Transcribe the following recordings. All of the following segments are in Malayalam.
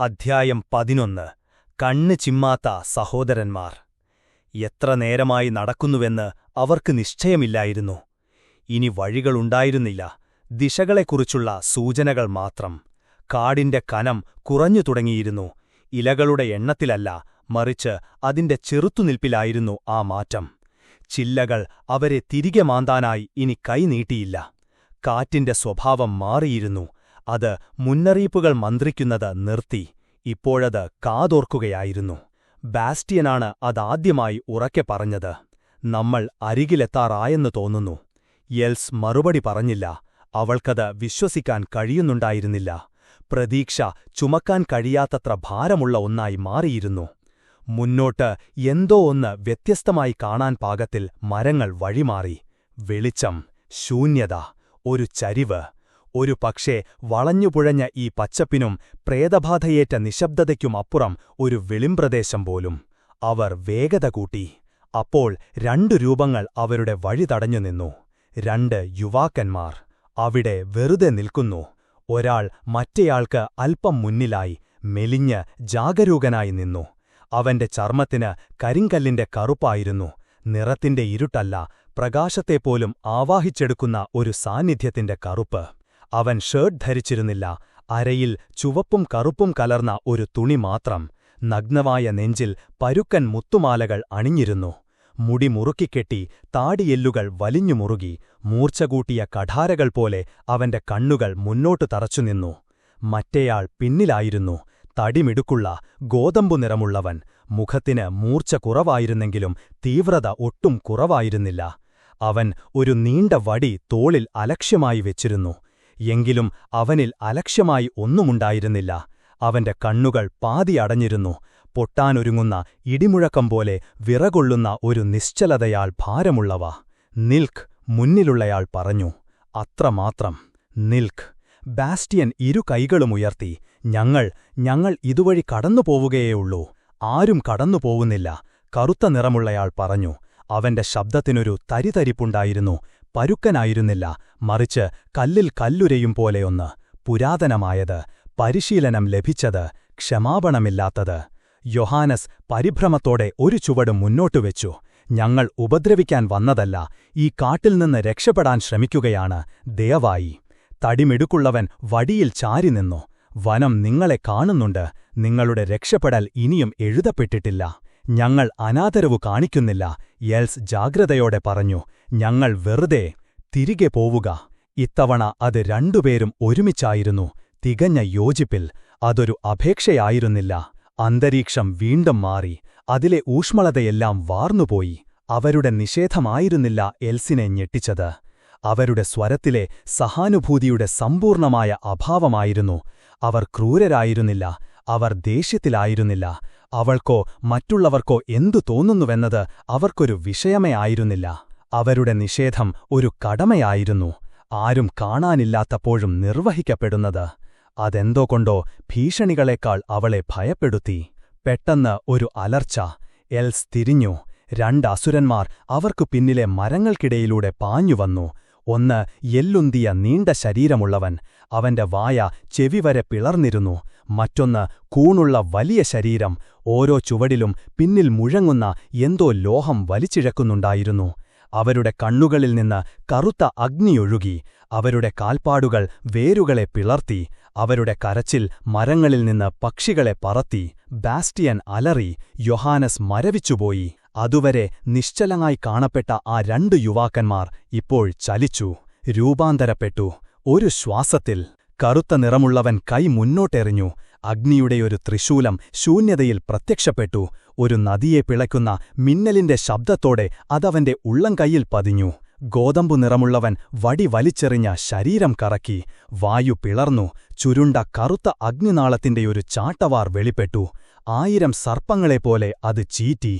അധ്യായം പതിനൊന്ന്. കണ്ണ് ചിമ്മാത്ത സഹോദരന്മാർ. എത്ര നേരമായി നടക്കുന്നുവെന്ന് അവർക്ക് നിശ്ചയമില്ലായിരുന്നു. ഇനി വഴികളുണ്ടായിരുന്നില്ല ദിശകളെക്കുറിച്ചുള്ള സൂചനകൾ മാത്രം. കാടിന്റെ കനം കുറഞ്ഞു തുടങ്ങിയിരുന്നു. ഇലകളുടെ എണ്ണത്തിലല്ല മറിച്ച് അതിന്റെ ചെറുത്തുനിൽപ്പിലായിരുന്നു ആ മാറ്റം. ചില്ലകൾ അവരെ തിരികെ മാന്താനായി ഇനി കൈനീട്ടിയില്ല കാറ്റിന്റെ സ്വഭാവം മാറിയിരുന്നു. അത് മുന്നറിയിപ്പുകൾ മന്ത്രിക്കുന്നത് നിർത്തി. ഇപ്പോഴത് കാതോർക്കുകയായിരുന്നു. ബാസ്റ്റിയനാണ് അതാദ്യമായി ഉറക്കെ പറഞ്ഞത്. നമ്മൾ അരികിലെത്താറായെന്ന് തോന്നുന്നു. യെൽസ് മറുപടി പറഞ്ഞില്ല. അവൾക്കത് വിശ്വസിക്കാൻ കഴിയുന്നുണ്ടായിരുന്നില്ല. പ്രതീക്ഷ ചുമക്കാൻ കഴിയാത്തത്ര ഭാരമുള്ള ഒന്നായി മാറിയിരുന്നു. മുന്നോട്ട് എന്തോ ഒന്ന് വ്യത്യസ്തമായി കാണാൻ പാകത്തിൽ മരങ്ങൾ വഴിമാറി. വെളിച്ചം ശൂന്യത ഒരു ചരിവ്. ഒരു പക്ഷേ വളഞ്ഞുപുഴഞ്ഞ ഈ പച്ചപ്പിനും പ്രേതബാധയേറ്റ നിശബ്ദതയ്ക്കുമപ്പുറം ഒരു വെളിംപ്രദേശം പോലും. അവർ വേഗത കൂട്ടി. അപ്പോൾ രണ്ടു രൂപങ്ങൾ അവരുടെ വഴി തടഞ്ഞു നിന്നു. രണ്ട് യുവാക്കന്മാർ. അവിടെ വെറുതെ നിൽക്കുന്നു. ഒരാൾ മറ്റേയാൾക്ക് അല്പം മുന്നിലായി മെലിഞ്ഞ് ജാഗരൂകനായി നിന്നു. അവന്റെ ചർമ്മത്തിന് കരിങ്കല്ലിന്റെ കറുപ്പായിരുന്നു. നിറത്തിന്റെ ഇരുട്ടല്ല പ്രകാശത്തെപ്പോലും ആവാഹിച്ചെടുക്കുന്ന ഒരു സാന്നിധ്യത്തിന്റെ കറുപ്പ്. അവൻ ഷേർട്ട് ധരിച്ചിരുന്നില്ല. അരയിൽ ചുവപ്പും കറുപ്പും കലർന്ന ഒരു തുണി മാത്രം. നഗ്നമായ നെഞ്ചിൽ പരുക്കൻ മുത്തുമാലകൾ അണിഞ്ഞിരുന്നു. മുടി മുറുക്കിക്കെട്ടി താടിയെല്ലുകൾ വലിഞ്ഞു മുറുകി. മൂർച്ചകൂട്ടിയ കഠാരകൾ പോലെ അവന്റെ കണ്ണുകൾ മുന്നോട്ടു തറച്ചുനിന്നു മറ്റേയാൾ പിന്നിലായിരുന്നു. തടിമിടുക്കുള്ള ഗോതമ്പു നിറമുള്ളവൻ. മുഖത്തിന് മൂർച്ച കുറവായിരുന്നെങ്കിലും തീവ്രത ഒട്ടും കുറവായിരുന്നില്ല. അവൻ ഒരു നീണ്ട വടി തോളിൽ അലക്ഷ്യമായി വെച്ചിരുന്നു. എങ്കിലും അവനിൽ അലക്ഷ്യമായി ഒന്നുമുണ്ടായിരുന്നില്ല. അവന്റെ കണ്ണുകൾ പാതി അടഞ്ഞിരുന്നു. പൊട്ടാനൊരുങ്ങുന്ന ഇടിമുഴക്കം പോലെ വിറകൊള്ളുന്ന ഒരു നിശ്ചലതയാൽ ഭാരമുള്ളവ. നിൽക്ക് മുന്നിലുള്ളയാൾ പറഞ്ഞു അത്രമാത്രം. നിൽക്ക് ബാസ്റ്റിയൻ ഇരു കൈകളുമുയർത്തി ഞങ്ങൾ ഞങ്ങൾ ഇതുവഴി കടന്നുപോവുകയേയുള്ളൂ. ആരും കടന്നുപോവുന്നില്ല. കറുത്ത നിറമുള്ളയാൾ പറഞ്ഞു അവന്റെ ശബ്ദത്തിനൊരു തരിതരിപ്പുണ്ടായിരുന്നു. പരുക്കനായിരുന്നില്ല. മറിച്ച് കല്ലിൽ കല്ലുരയും പോലെയൊന്ന് പുരാതനമായത് പരിശീലനം ലഭിച്ചത് ക്ഷമാപണമില്ലാത്തത്. യൊഹാനസ് പരിഭ്രമത്തോടെ ഒരു ചുവട് മുന്നോട്ടുവെച്ചു ഞങ്ങൾ ഉപദ്രവിക്കാൻ വന്നതല്ല ഈ കാട്ടിൽ നിന്ന് രക്ഷപ്പെടാൻ ശ്രമിക്കുകയാണ്. ദയവായി. തടിമിടുക്കുള്ളവൻ വടിയിൽ ചാരി നിന്നു. വനം നിങ്ങളെ കാണുന്നുണ്ട്. നിങ്ങളുടെ രക്ഷപ്പെടൽ ഇനിയും എഴുതപ്പെട്ടിട്ടില്ല. ഞങ്ങൾ അനാദരവു കാണിക്കുന്നില്ല. യെൽസ് ജാഗ്രതയോടെ പറഞ്ഞു ഞങ്ങൾ വെറുതെ തിരികെ പോവുക. ഇത്തവണ അത് രണ്ടുപേരും ഒരുമിച്ചായിരുന്നു. തികഞ്ഞ യോജിപ്പിൽ അതൊരു അപേക്ഷയായിരുന്നില്ല. അന്തരീക്ഷം വീണ്ടും മാറി. അതിലെ ഊഷ്മളതയെല്ലാം വാർന്നുപോയി. അവരുടെ നിഷേധമായിരുന്നില്ല എൽസിനെ ഞെട്ടിച്ചത്. അവരുടെ സ്വരത്തിലെ സഹാനുഭൂതിയുടെ സമ്പൂർണമായ അഭാവമായിരുന്നു. അവർ ക്രൂരരായിരുന്നില്ല. അവർ ദേഷ്യത്തിലായിരുന്നില്ല. അവൾക്കോ മറ്റുള്ളവർക്കോ എന്തു തോന്നുന്നുവെന്നത് അവർക്കൊരു വിഷയമേ ആയിരുന്നില്ല. അവരുടെ നിഷേധം ഒരു കടമയായിരുന്നു. ആരും കാണാനില്ലാത്തപ്പോഴും നിർവഹിക്കപ്പെടുന്നത്. അതെന്തോ കൊണ്ടോ ഭീഷണികളെക്കാൾ അവളെ ഭയപ്പെടുത്തി. പെട്ടെന്ന് ഒരു അലർച്ച. എൽസ് തിരിഞ്ഞു. രണ്ട് അസുരന്മാർ അവർക്കു പിന്നിലെ മരങ്ങൾക്കിടയിലൂടെ പാഞ്ഞുവന്നു ഒന്ന് എല്ലുന്തിയ നീണ്ട ശരീരമുള്ളവൻ. അവന്റെ വായ ചെവിവരെ പിളർന്നിരുന്നു. മറ്റൊന്ന് കൂണുള്ള വലിയ ശരീരം. ഓരോ ചുവടിലും പിന്നിൽ മുഴങ്ങുന്ന എന്തോ ലോഹം വലിച്ചിഴക്കുന്നുണ്ടായിരുന്നു. അവരുടെ കണ്ണുകളിൽ നിന്ന് കറുത്ത അഗ്നിയൊഴുകി അവരുടെ കാൽപ്പാടുകൾ വേരുകളെ പിളർത്തി. അവരുടെ കരച്ചിൽ മരങ്ങളിൽ നിന്ന് പക്ഷികളെ പറത്തി. ബാസ്റ്റിയൻ അലറി. യൊഹാനസ് മരവിച്ചുപോയി. അതുവരെ നിശ്ചലങ്ങായി കാണപ്പെട്ട ആ രണ്ട് യുവാക്കന്മാർ ഇപ്പോൾ ചലിച്ചു. രൂപാന്തരപ്പെട്ടു. ഒരു ശ്വാസത്തിൽ കറുത്ത നിറമുള്ളവൻ കൈ മുന്നോട്ടെറിഞ്ഞു. അഗ്നിയുടെയൊരു ത്രിശൂലം ശൂന്യതയിൽ പ്രത്യക്ഷപ്പെട്ടു. ഒരു നദിയെ പിളയ്ക്കുന്ന മിന്നലിന്റെ ശബ്ദത്തോടെ അതവന്റെ ഉള്ളം കൈയിൽ പതിഞ്ഞു. ഗോതമ്പു നിറമുള്ളവൻ വടി വലിച്ചെറിഞ്ഞ ശരീരം കറക്കി. വായു പിളർന്നു. ചുരുണ്ട കറുത്ത അഗ്നിനാളത്തിന്റെയൊരു ചാട്ടവാർ വെളിപ്പെട്ടു. ആയിരം സർപ്പങ്ങളെപ്പോലെ അത് ചീറ്റി.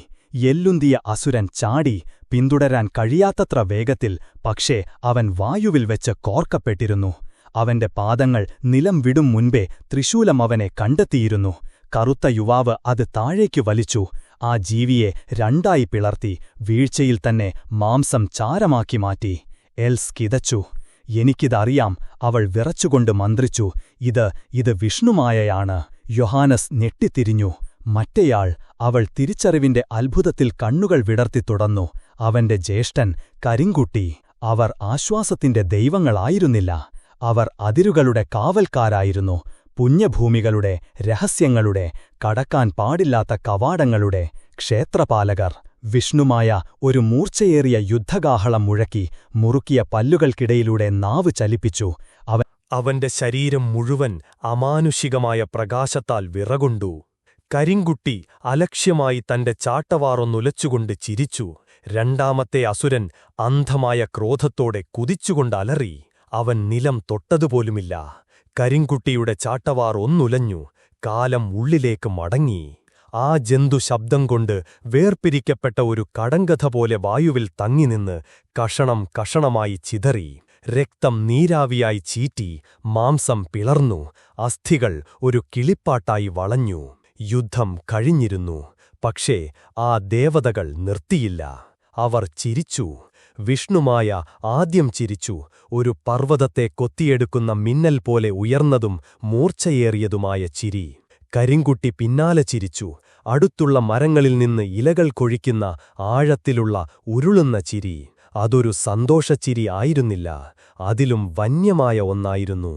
എല്ലുന്തിയ അസുരൻ ചാടി. പിന്തുടരാൻ കഴിയാത്തത്ര വേഗത്തിൽ പക്ഷേ അവൻ വായുവിൽ വെച്ച് കോർക്കപ്പെട്ടിരുന്നു. അവന്റെ പാദങ്ങൾ നിലം വിടും മുൻപേ ത്രിശൂലം അവനെ കണ്ടെത്തിയിരുന്നു. കറുത്ത യുവാവ് അത് താഴേക്കു വലിച്ചു. ആ ജീവിയെ രണ്ടായി പിളർത്തി വീഴ്ചയിൽ തന്നെ മാംസം ചാരമാക്കി മാറ്റി. എൽസ് കിതച്ചു. എനിക്കിതറിയാം അവൾ വിറച്ചുകൊണ്ട് മന്ത്രിച്ചു. ഇത് ഇത് വിഷ്ണുമായയാണ്. യൊഹാനസ് ഞെട്ടിത്തിരിഞ്ഞു. മറ്റേയാൾ അവൾ തിരിച്ചറിവിന്റെ അത്ഭുതത്തിൽ കണ്ണുകൾ വിടർത്തി തുടർന്നു. അവന്റെ ജ്യേഷ്ഠൻ കരിങ്കുട്ടി. അവർ ആശ്വാസത്തിന്റെ ദൈവങ്ങളായിരുന്നില്ല. അവർ അതിരുകളുടെ കാവൽക്കാരായിരുന്നു. പുണ്യഭൂമികളുടെ രഹസ്യങ്ങളുടെ കടക്കാൻ പാടില്ലാത്ത കവാടങ്ങളുടെ ക്ഷേത്രപാലകർ വിഷ്ണുമായ ഒരു മൂർച്ചയേറിയ യുദ്ധഗാഹളം മുഴക്കി മുറുക്കിയ പല്ലുകൾക്കിടയിലൂടെ നാവ് ചലിപ്പിച്ചു. അവൻ അവന്റെ ശരീരം മുഴുവൻ അമാനുഷികമായ പ്രകാശത്താൽ വിറകൊണ്ടു. കരിങ്കുട്ടി അലക്ഷ്യമായി തന്റെ ചാട്ടവാറൊന്നുലച്ചുകൊണ്ട് ചിരിച്ചു. രണ്ടാമത്തെ അസുരൻ അന്ധമായ ക്രോധത്തോടെ കുതിച്ചുകൊണ്ട് അലറി. അവൻ നിലം തൊട്ടതുപോലുമില്ല. കരിങ്കുട്ടിയുടെ ചാട്ടവാർ ഒന്നുലഞ്ഞു. കാലം ഉള്ളിലേക്ക് മടങ്ങി. ആ ജന്തു ശബ്ദം കൊണ്ട് വേർപിരിക്കപ്പെട്ട ഒരു കടങ്കഥ പോലെ വായുവിൽ തങ്ങിനിന്ന് കഷണം കഷണമായി ചിതറി. രക്തം നീരാവിയായി ചീറ്റി. മാംസം പിളർന്നു. അസ്ഥികൾ ഒരു കിളിപ്പാട്ടായി വളഞ്ഞു. യുദ്ധം കഴിഞ്ഞിരുന്നു. പക്ഷേ ആ ദേവതകൾ നിർത്തിയില്ല. അവർ ചിരിച്ചു. വിഷ്ണുമായ ആദ്യം ചിരിച്ചു. ഒരു പർവതത്തെ കൊത്തിയെടുക്കുന്ന മിന്നൽ പോലെ ഉയർന്നതും മൂർച്ചയേറിയതുമായ ചിരി. കരിങ്കുട്ടി പിന്നാലെ ചിരിച്ചു. അടുത്തുള്ള മരങ്ങളിൽ നിന്ന് ഇലകൾ കൊഴിക്കുന്ന ആഴത്തിലുള്ള ഉരുളുന്ന ചിരി. അതൊരു സന്തോഷച്ചിരി ആയിരുന്നില്ല. അതിലും വന്യമായ ഒന്നായിരുന്നു.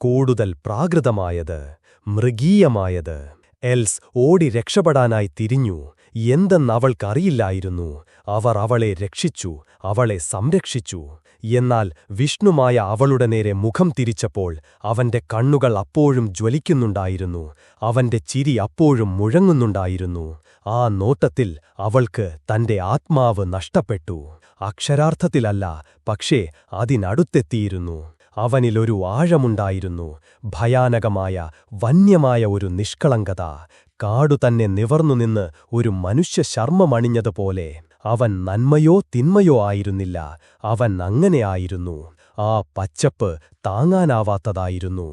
കൂടുതൽ പ്രാകൃതമായത്. മൃഗീയമായത്. എൽസ് ഓടി രക്ഷപ്പെടാനായി തിരിഞ്ഞു. എന്തെന്നവൾക്കറിയില്ലായിരുന്നു. അവർ അവളെ രക്ഷിച്ചു അവളെ സംരക്ഷിച്ചു. എന്നാൽ വിഷ്ണുമായ അവളുടെ നേരെ മുഖം തിരിച്ചപ്പോൾ അവന്റെ കണ്ണുകൾ അപ്പോഴും ജ്വലിക്കുന്നുണ്ടായിരുന്നു. അവന്റെ ചിരി അപ്പോഴും മുഴങ്ങുന്നുണ്ടായിരുന്നു. ആ നോട്ടത്തിൽ അവൾക്ക് തന്റെ ആത്മാവ് നഷ്ടപ്പെട്ടു. അക്ഷരാർത്ഥത്തിലല്ല പക്ഷേ അതിനടുത്തെത്തിയിരുന്നു. അവനിലൊരു ആഴമുണ്ടായിരുന്നു. ഭയാനകമായ വന്യമായ ഒരു നിഷ്കളങ്കത. കാടുതന്നെ നിവർന്നുനിന്ന് ഒരു മനുഷ്യ ശർമ്മമണിഞ്ഞതുപോലെ അവൻ നന്മയോ തിന്മയോ ആയിരുന്നില്ല. അവൻ അങ്ങനെയായിരുന്നു ആ പച്ചപ്പ് താങ്ങാനാവാത്തതായിരുന്നു.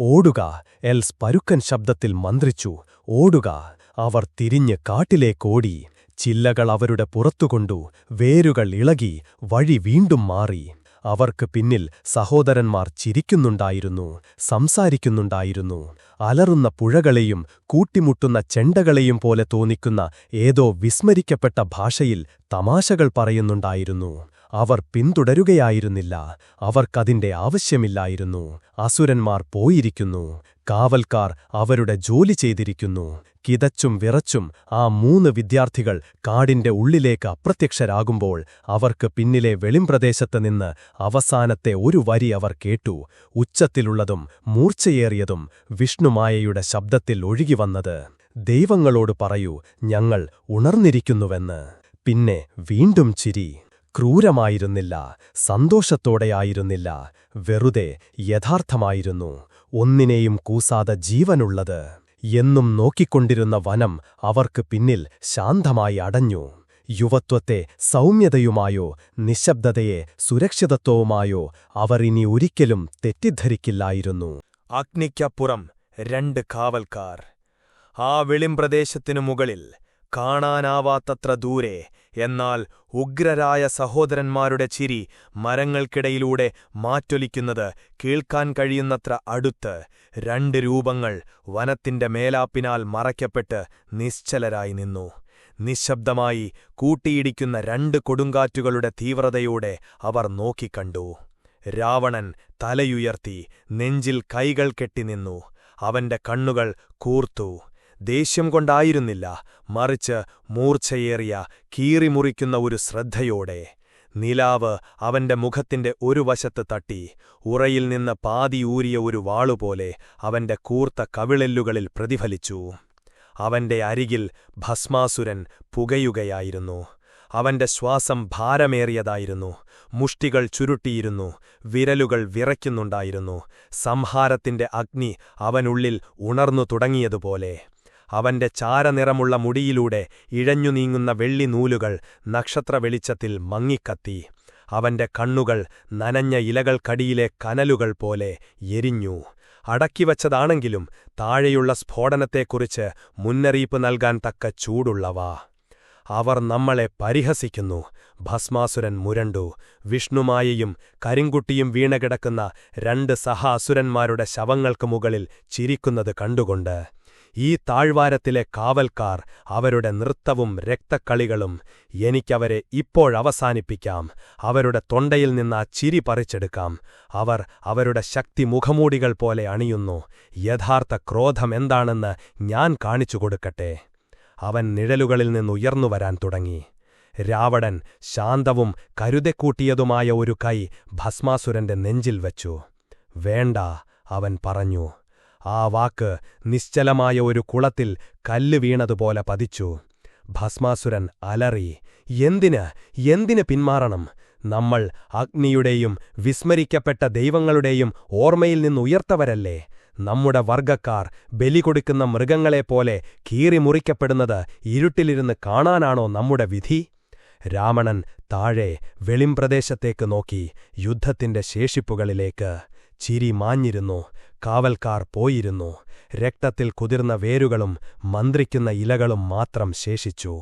ഓടുക എൽസ് പരുക്കൻ ശബ്ദത്തിൽ മന്ത്രിച്ചു. ഓടുക അവർ തിരിഞ്ഞ് കാട്ടിലേക്കോടി. ചില്ലകൾ അവരുടെ പുറത്തുകൊണ്ടു വേരുകൾ ഇളകി വഴി വീണ്ടും മാറി. അവർക്ക് പിന്നിൽ സഹോദരന്മാർ ചിരിക്കുന്നുണ്ടായിരുന്നു സംസാരിക്കുന്നുണ്ടായിരുന്നു. അലറുന്ന പുഴകളെയും കൂട്ടിമുട്ടുന്ന ചെണ്ടകളെയും പോലെ തോന്നിക്കുന്ന ഏതോ വിസ്മരിക്കപ്പെട്ട ഭാഷയിൽ തമാശകൾ പറയുന്നുണ്ടായിരുന്നു. അവർ പിന്തുടരുകയായിരുന്നില്ല. അവർക്കതിന്റെ ആവശ്യമില്ലായിരുന്നു. അസുരന്മാർ പോയിരിക്കുന്നു. കാവൽക്കാർ അവരുടെ ജോലി ചെയ്തിരിക്കുന്നു. കിതച്ചും വിറച്ചും ആ മൂന്ന് വിദ്യാർത്ഥികൾ കാടിന്റെ ഉള്ളിലേക്ക് അപ്രത്യക്ഷരാകുമ്പോൾ അവർക്ക് പിന്നിലെ വെളിംപ്രദേശത്ത് നിന്ന് അവസാനത്തെ ഒരു വരി അവർ കേട്ടു. ഉച്ചത്തിലുള്ളതും മൂർച്ചയേറിയതും വിഷ്ണുമായയുടെ ശബ്ദത്തിൽ ഒഴുകിവന്നത് ദൈവങ്ങളോട് പറയൂ ഞങ്ങൾ ഉണർന്നിരിക്കുന്നുവെന്ന്. പിന്നെ വീണ്ടും ചിരി ക്രൂരമായിരുന്നില്ല സന്തോഷത്തോടെയായിരുന്നില്ല വെറുതെ യഥാർത്ഥമായിരുന്നു. ഒന്നിനെയും കൂസാതെ ജീവനുള്ളത് എന്നും നോക്കിക്കൊണ്ടിരുന്ന വനം അവർക്ക് പിന്നിൽ ശാന്തമായി അടഞ്ഞു. യുവത്വത്തെ സൗമ്യതയുമായോ നിശബ്ദതയെ സുരക്ഷിതത്വവുമായോ അവർ ഇനി ഒരിക്കലും തെറ്റിദ്ധരിക്കില്ലായിരുന്നു. അഗ്നിക്കപ്പുറം രണ്ട് കാവൽക്കാർ. ആ വെളിംപ്രദേശത്തിനു മുകളിൽ കാണാനാവാത്തത്ര ദൂരെ എന്നാൽ ഉഗ്രരായ സഹോദരന്മാരുടെ ചിരി മരങ്ങൾക്കിടയിലൂടെ മാറ്റൊലിക്കുന്നത് കേൾക്കാൻ കഴിയുന്നത്ര അടുത്ത് രണ്ട് രൂപങ്ങൾ വനത്തിന്റെ മേലാപ്പിനാൽ മറയ്ക്കപ്പെട്ട് നിശ്ചലരായി നിന്നു. നിശബ്ദമായി കൂട്ടിയിടിക്കുന്ന രണ്ട് കൊടുങ്കാറ്റുകളുടെ തീവ്രതയോടെ അവർ നോക്കിക്കണ്ടു. രാവണൻ തലയുയർത്തി നെഞ്ചിൽ കൈകൾ കെട്ടിനിന്നു അവന്റെ കണ്ണുകൾ കൂർത്തു. ദേഷ്യം കൊണ്ടായിരുന്നില്ല. മറിച്ച് മൂർച്ചയേറിയ കീറിമുറിക്കുന്ന ഒരു ശ്രദ്ധയോടെ. നിലാവ് അവന്റെ മുഖത്തിന്റെ ഒരു വശത്ത് തട്ടി. ഉറയിൽ നിന്ന് പാതിയൂരിയ ഒരു വാളുപോലെ അവന്റെ കൂർത്ത കവിളെല്ലുകളിൽ പ്രതിഫലിച്ചു. അവന്റെ അരികിൽ ഭസ്മാസുരൻ പുകയുകയായിരുന്നു. അവന്റെ ശ്വാസം ഭാരമേറിയതായിരുന്നു. മുഷ്ടികൾ ചുരുട്ടിയിരുന്നു. വിരലുകൾ വിറയ്ക്കുന്നുണ്ടായിരുന്നു. സംഹാരത്തിന്റെ അഗ്നി അവനുള്ളിൽ ഉണർന്നു തുടങ്ങിയതുപോലെ. അവന്റെ ചാരനിറമുള്ള മുടിയിലൂടെ ഇഴഞ്ഞു നീങ്ങുന്ന വെള്ളി നൂലുകൾ നക്ഷത്ര വെളിച്ചത്തിൽ മങ്ങിക്കത്തി. അവന്റെ കണ്ണുകൾ നനഞ്ഞ ഇലകൾക്കടിയിലെ കനലുകൾ പോലെ എരിഞ്ഞു. അടക്കിവച്ചതാണെങ്കിലും താഴെയുള്ള സ്ഫോടനത്തെക്കുറിച്ച് മുന്നറിയിപ്പ് നൽകാൻ തക്ക ചൂടുള്ളവ. അവർ നമ്മളെ പരിഹസിക്കുന്നു. ഭസ്മാസുരൻ മുരണ്ടു. വിഷ്ണുമായയും കരിങ്കുട്ടിയും വീണകിടക്കുന്ന രണ്ട് സഹ അസുരന്മാരുടെ ശവങ്ങൾക്ക് മുകളിൽ ചിരിക്കുന്നത് കണ്ടുകൊണ്ട് ഈ താഴ്വാരത്തിലെ കാവൽക്കാർ അവരുടെ നൃത്തവും രക്തക്കളികളും എനിക്കവരെ ഇപ്പോഴവസാനിപ്പിക്കാം. അവരുടെ തൊണ്ടയിൽ നിന്ന് ആ ചിരി പറിച്ചെടുക്കാം. അവർ അവരുടെ ശക്തി മുഖമൂടികൾ പോലെ അണിയുന്നു. യഥാർത്ഥ ക്രോധം എന്താണെന്ന് ഞാൻ കാണിച്ചു കൊടുക്കട്ടെ. അവൻ നിഴലുകളിൽ നിന്നുയർന്നു വരാൻ തുടങ്ങി. രാവണൻ ശാന്തവും കരുതെക്കൂട്ടിയതുമായ ഒരു കൈ ഭസ്മാസുരന്റെ നെഞ്ചിൽ വച്ചു. വേണ്ട അവൻ പറഞ്ഞു. ആ വാക്ക് നിശ്ചലമായ ഒരു കുളത്തിൽ കല്ല് വീണതുപോലെ പതിച്ചു. ഭസ്മാസുരൻ അലറി എന്തിന്? എന്തിന് പിന്മാറണം? നമ്മൾ അഗ്നിയുടെയും വിസ്മരിക്കപ്പെട്ട ദൈവങ്ങളുടെയും ഓർമ്മയിൽ നിന്നുയർത്തവരല്ലേ നമ്മുടെ വർഗക്കാർ ബലി കൊടുക്കുന്ന മൃഗങ്ങളെപ്പോലെ കീറിമുറിക്കപ്പെടുന്നത് ഇരുട്ടിലിരുന്ന് കാണാനാണോ നമ്മുടെ വിധി? രാവണൻ താഴെ വെളിംപ്രദേശത്തേക്ക് നോക്കി യുദ്ധത്തിന്റെ ശേഷിപ്പുകളിലേക്ക് ചിരി മാഞ്ഞിരുന്നു. കാവൽക്കാർ പോയിരുന്നു. രക്തത്തിൽ കുതിർന്ന വേരുകളും മന്ത്രിക്കുന്ന ഇലകളും മാത്രം ശേഷിച്ചു.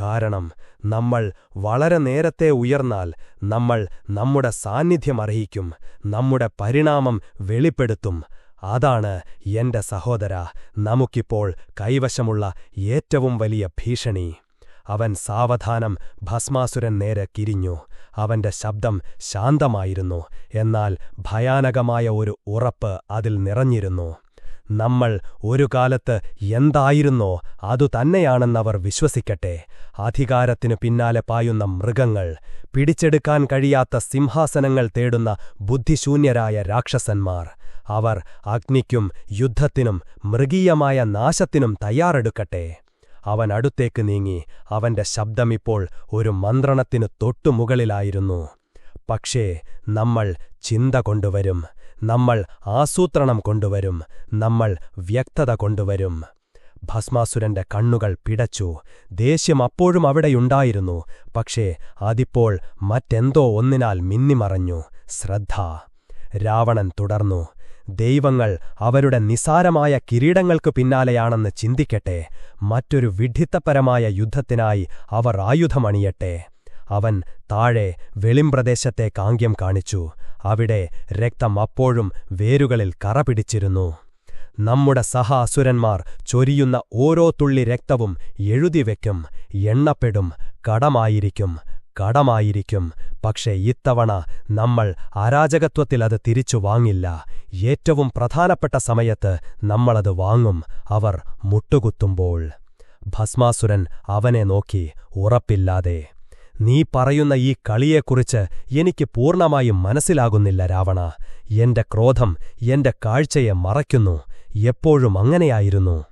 കാരണം നമ്മൾ വളരെ നേരത്തെ ഉയർന്നാൽ നമ്മൾ നമ്മുടെ സാന്നിധ്യമർഹിക്കും നമ്മുടെ പരിണാമം വെളിപ്പെടുത്തും. അതാണ് എന്റെ സഹോദര നമുക്കിപ്പോൾ കൈവശമുള്ള ഏറ്റവും വലിയ ഭീഷണി. അവൻ സാവധാനം ഭസ്മാസുരൻ നേരെ കിരിഞ്ഞു അവന്റെ ശബ്ദം ശാന്തമായിരുന്നു. എന്നാൽ ഭയാനകമായ ഒരു ഉറപ്പ് അതിൽ നിറഞ്ഞിരുന്നു. നമ്മൾ ഒരു കാലത്ത് എന്തായിരുന്നോ അതുതന്നെയാണെന്നവർ വിശ്വസിക്കട്ടെ. അധികാരത്തിനു പിന്നാലെ പായുന്ന മൃഗങ്ങൾ പിടിച്ചെടുക്കാൻ കഴിയാത്ത സിംഹാസനങ്ങൾ തേടുന്ന ബുദ്ധിശൂന്യരായ രാക്ഷസന്മാർ. അവർ അഗ്നിക്കും യുദ്ധത്തിനും മൃഗീയമായ നാശത്തിനും തയ്യാറെടുക്കട്ടെ. അവൻ അടുത്തേക്ക് നീങ്ങി. അവന്റെ ശബ്ദമിപ്പോൾ ഒരു മന്ത്രണത്തിനു തൊട്ടുമുകളിലായിരുന്നു. പക്ഷേ നമ്മൾ ചിന്ത കൊണ്ടുവരും. നമ്മൾ ആസൂത്രണം കൊണ്ടുവരും. നമ്മൾ വ്യക്തത കൊണ്ടുവരും. ഭസ്മാസുരന്റെ കണ്ണുകൾ പിടച്ചു. ദേഷ്യം അപ്പോഴും അവിടെയുണ്ടായിരുന്നു. പക്ഷേ അതിപ്പോൾ മറ്റെന്തോ ഒന്നിനാൽ മിന്നിമറഞ്ഞു. ശ്രദ്ധ. രാവണൻ തുടർന്നു. ദൈവങ്ങൾ അവരുടെ നിസാരമായ കിരീടങ്ങൾക്കു പിന്നാലെയാണെന്ന് ചിന്തിക്കട്ടെ. മറ്റൊരു വിഡ്ഢിത്തപരമായ യുദ്ധത്തിനായി അവർ ആയുധമണിയട്ടെ. അവൻ താഴെ വെളിംപ്രദേശത്തെ കാങ്ക്യം കാണിച്ചു. അവിടെ രക്തം അപ്പോഴും വേരുകളിൽ കറ പിടിച്ചിരുന്നു നമ്മുടെ സഹ അസുരന്മാർ ചൊരിയുന്ന ഓരോ തുള്ളി രക്തവും എഴുതിവെക്കും എണ്ണപ്പെടും കടമായിരിക്കും കടമായിരിക്കും. പക്ഷേ ഇത്തവണ നമ്മൾ അരാജകത്വത്തിലത് തിരിച്ചു വാങ്ങില്ല. ഏറ്റവും പ്രധാനപ്പെട്ട സമയത്ത് നമ്മളത് വാങ്ങും. അവർ മുട്ടുകുത്തുമ്പോൾ ഭസ്മാസുരൻ അവനെ നോക്കി ഉറപ്പില്ലാതെ നീ പറയുന്ന ഈ കളിയെക്കുറിച്ച് എനിക്ക് പൂർണമായും മനസ്സിലാകുന്നില്ല രാവണ. എന്റെ ക്രോധം എന്റെ കാഴ്ചയെ മറയ്ക്കുന്നു. എപ്പോഴും അങ്ങനെയായിരുന്നു.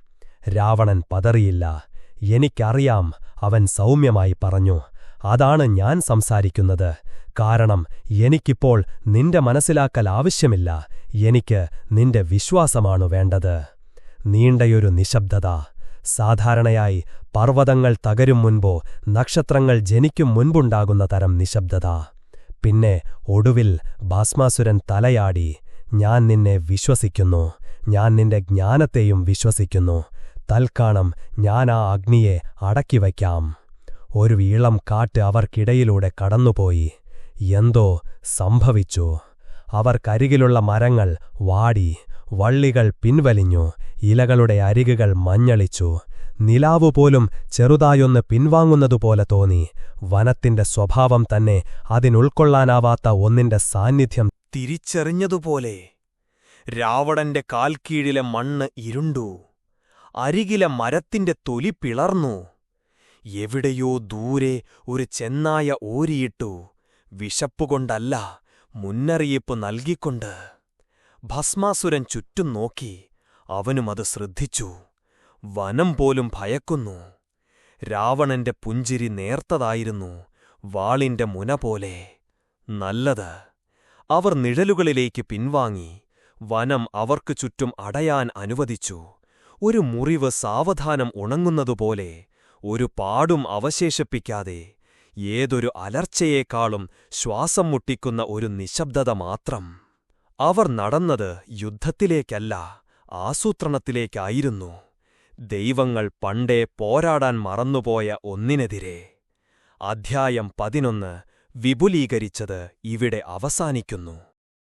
രാവണൻ പതറിയില്ല. എനിക്കറിയാം അവൻ സൗമ്യമായി പറഞ്ഞു. അതാണ് ഞാൻ സംസാരിക്കുന്നത്. കാരണം എനിക്കിപ്പോൾ നിന്റെ മനസ്സിലാക്കൽ ആവശ്യമില്ല. എനിക്ക് നിന്റെ വിശ്വാസമാണു വേണ്ടത്. നീണ്ടയൊരു നിശബ്ദത. സാധാരണയായി പർവതങ്ങൾ തകരും മുൻപോ നക്ഷത്രങ്ങൾ ജനിക്കും മുൻപുണ്ടാകുന്ന തരം നിശബ്ദത. പിന്നെ ഒടുവിൽ ഭാസ്മാസുരൻ തലയാടി ഞാൻ നിന്നെ വിശ്വസിക്കുന്നു. ഞാൻ നിന്റെ ജ്ഞാനത്തെയും വിശ്വസിക്കുന്നു. തൽക്കാണം ഞാൻ ആ അഗ്നിയെ അടക്കിവയ്ക്കാം. ഒരു വീളം കാറ്റ് അവർക്കിടയിലൂടെ കടന്നുപോയി. എന്തോ സംഭവിച്ചു. അവർക്കരികിലുള്ള മരങ്ങൾ വാടി വള്ളികൾ പിൻവലിഞ്ഞു ഇലകളുടെ അരികുകൾ മഞ്ഞളിച്ചു. നിലാവുപോലും ചെറുതായൊന്ന് പിൻവാങ്ങുന്നതുപോലെ തോന്നി. വനത്തിന്റെ സ്വഭാവം തന്നെ അതിനുൾക്കൊള്ളാനാവാത്ത ഒന്നിന്റെ സാന്നിധ്യം തിരിച്ചറിഞ്ഞതുപോലെ. രാവണന്റെ കാൽക്കീഴിലെ മണ്ണ് ഇരുണ്ടു. അരികിലെ മരത്തിന്റെ തൊലി പിളർന്നു. എവിടെയോ ദൂരെ ഒരു ചെന്നായ ഓരിയിട്ടു. വിശപ്പുകൊണ്ടല്ല മുന്നറിയിപ്പ് നൽകിക്കൊണ്ട്. ഭസ്മാസുരൻ ചുറ്റും നോക്കി അവനുമത് ശ്രദ്ധിച്ചു. വനം പോലും ഭയക്കുന്നു. രാവണന്റെ പുഞ്ചിരി നേർത്തതായിരുന്നു വാളിന്റെ മുന പോലെ. നല്ലത്. അവർ നിഴലുകളിലേക്ക് പിൻവാങ്ങി വനം അവർക്കു ചുറ്റും അടയാൻ അനുവദിച്ചു. ഒരു മുറിവ് സാവധാനം ഉണങ്ങുന്നതുപോലെ ഒരു പാടും അവശേഷിപ്പിക്കാതെ ഏതൊരു അലർച്ചയേക്കാളും ശ്വാസം മുട്ടിക്കുന്ന ഒരു നിശബ്ദത മാത്രം. അവർ നടന്നത് യുദ്ധത്തിലേക്കല്ല ആസൂത്രണത്തിലേക്കായിരുന്നു. ദൈവങ്ങൾ പണ്ടേ പോരാടാൻ മറന്നുപോയ ഒന്നിനെതിരെ. അധ്യായം പതിനൊന്ന് വിപുലീകരിച്ചത് ഇവിടെ അവസാനിക്കുന്നു.